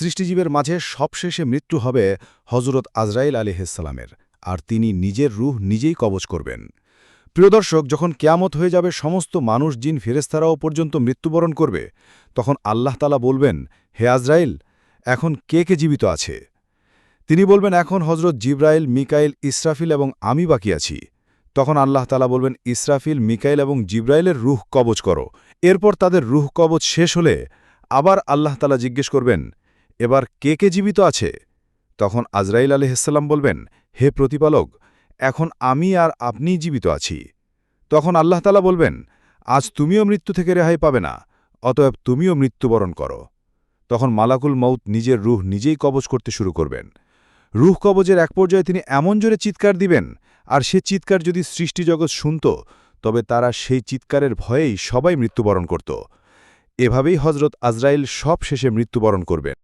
সৃষ্টিজীবের মাঝে সবশেষে মৃত্যু হবে হজরত আজরাইল আলিহিসালামের আর তিনি নিজের রুহ নিজেই কবচ করবেন। প্রিয় দর্শক, যখন কেয়ামত হয়ে যাবে, সমস্ত মানুষ, জিন ফেরেস্তারাও পর্যন্ত মৃত্যুবরণ করবে, তখন আল্লাহ তালা বলবেন, হে আজরাইল, এখন কে কে জীবিত আছে? তিনি বলবেন, এখন হজরত জিব্রাইল, মিকাইল, ইসরাফিল এবং আমি বাকি আছি। তখন আল্লাহ তালা বলবেন, ইসরাফিল, মিকাইল এবং জিব্রাইলের রুহ কবচ করো। এরপর তাদের রুহ কবচ শেষ হলে আবার আল্লাহ তালা জিজ্ঞেস করবেন এবার কে কে জীবিত আছে? তখন আজরাইল আলহিসাল্লাম বলবেন, হে প্রতিপালক, এখন আমি আর আপনিই জীবিত আছি। তখন আল্লাহ তালা বলবেন, আজ তুমিও মৃত্যু থেকে রেহাই পাবে না, অতএব তুমিও মৃত্যুবরণ করো। তখন মালাকুল মৌত নিজের রুহ নিজেই কবজ করতে শুরু করবেন। রুহ কবজের এক পর্যায়ে তিনি এমন জোরে চিৎকার দিবেন, আর সে চিৎকার যদি সৃষ্টিজগৎ শুনত, তবে তারা সেই চিৎকারের ভয়েই সবাই মৃত্যুবরণ করত। এভাবেই হজরত আজরাইল সব শেষে মৃত্যুবরণ করবেন।